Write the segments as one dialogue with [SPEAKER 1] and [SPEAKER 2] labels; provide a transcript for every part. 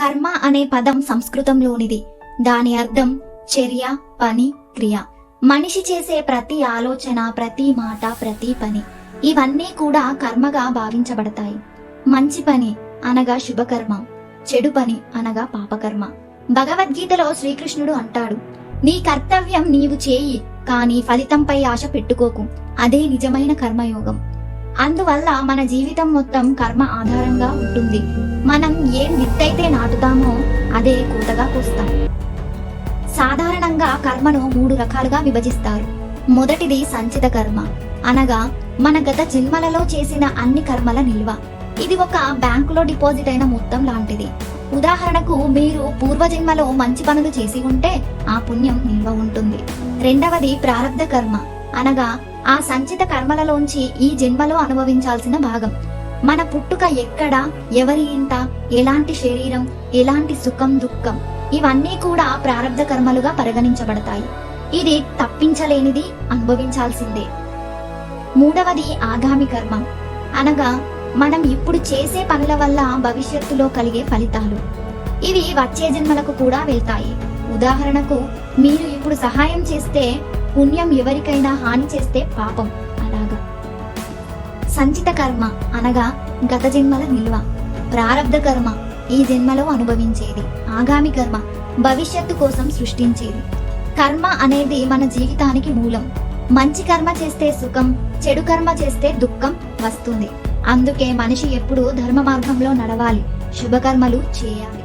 [SPEAKER 1] కర్మ అనే పదం సంస్కృతంలోనిది. దాని అర్థం చర్య పని క్రియ. మనిషి చేసే ప్రతి ఆలోచన ప్రతి మాట ప్రతి పని. ఇవన్నీ కూడా కర్మగా భావించబడతాయి. మంచి పని అనగా శుభకర్మ చెడు పని అనగా పాపకర్మ. భగవద్గీతలో శ్రీకృష్ణుడు అంటాడు నీ కర్తవ్యం నీవు చేయి కానీ ఫలితంపై ఆశ పెట్టుకోకు. అదే నిజమైన కర్మయోగం. అందువల్ల మన జీవితం మొత్తం కర్మ ఆధారంగా ఉంటుంది. మనం ఏం విత్తైతే నాటుతామో అదే కూతగా కూస్తాం. సాధారణంగా కర్మను మూడు రకాలుగా విభజిస్తారు. మొదటిది సంచిత కర్మ. అనగా మన గత జన్మలలో చేసిన అన్ని కర్మల నిల్వ. ఇది ఒక బ్యాంకులో డిపాజిట్ అయిన మొత్తం లాంటిది. ఉదాహరణకు మీరు పూర్వజన్మలో మంచి పనులు చేసి ఉంటే ఆ పుణ్యం నిల్వ ఉంటుంది. రెండవది ప్రారంధ కర్మ. అనగా ఆ సంచిత కర్మలలోంచి ఈ జన్మలో అనుభవించాల్సిన భాగం. మన పుట్టుక ఎక్కడ ఎవరి ఇంట ఎలాంటి శరీరం ఎలాంటి సుఖం దుఃఖం ఇవన్నీ కూడా ప్రారంధ కర్మలుగా పరిగణించబడతాయి. ఇది తప్పించలేనిది అనుభవించాల్సిందే. మూడవది ఆగామి కర్మ. అనగా మనం ఇప్పుడు చేసే పనుల వల్ల భవిష్యత్తులో కలిగే ఫలితాలు. ఇవి వచ్చే జన్మలకు కూడా వెళ్తాయి. ఉదాహరణకు మీరు ఇప్పుడు సహాయం చేస్తే పుణ్యం ఎవరికైనా హాని చేస్తే పాపం అలాగా. సంచిత కర్మ అనగా గత జన్మల నిల్వ ప్రారబ్ధ కర్మ ఈ జన్మలో అనుభవించేది ఆగామి కర్మ భవిష్యత్తు కోసం సృష్టించేది. కర్మ అనేది మన జీవితానికి మూలం. మంచి కర్మ చేస్తే సుఖం చెడు కర్మ చేస్తే దుఃఖం వస్తుంది. అందుకే మనిషి ఎప్పుడూ ధర్మ మార్గంలో నడవాలి శుభకర్మలు చేయాలి.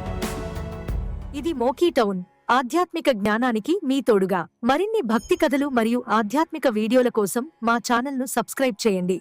[SPEAKER 2] ఇది మోకీ టౌన్. ఆధ్యాత్మిక జ్ఞానానికి మీ తోడుగా. మరిన్ని భక్తి కథలు మరియు ఆధ్యాత్మిక వీడియోల కోసం మా ఛానల్ను సబ్స్క్రైబ్ చేయండి.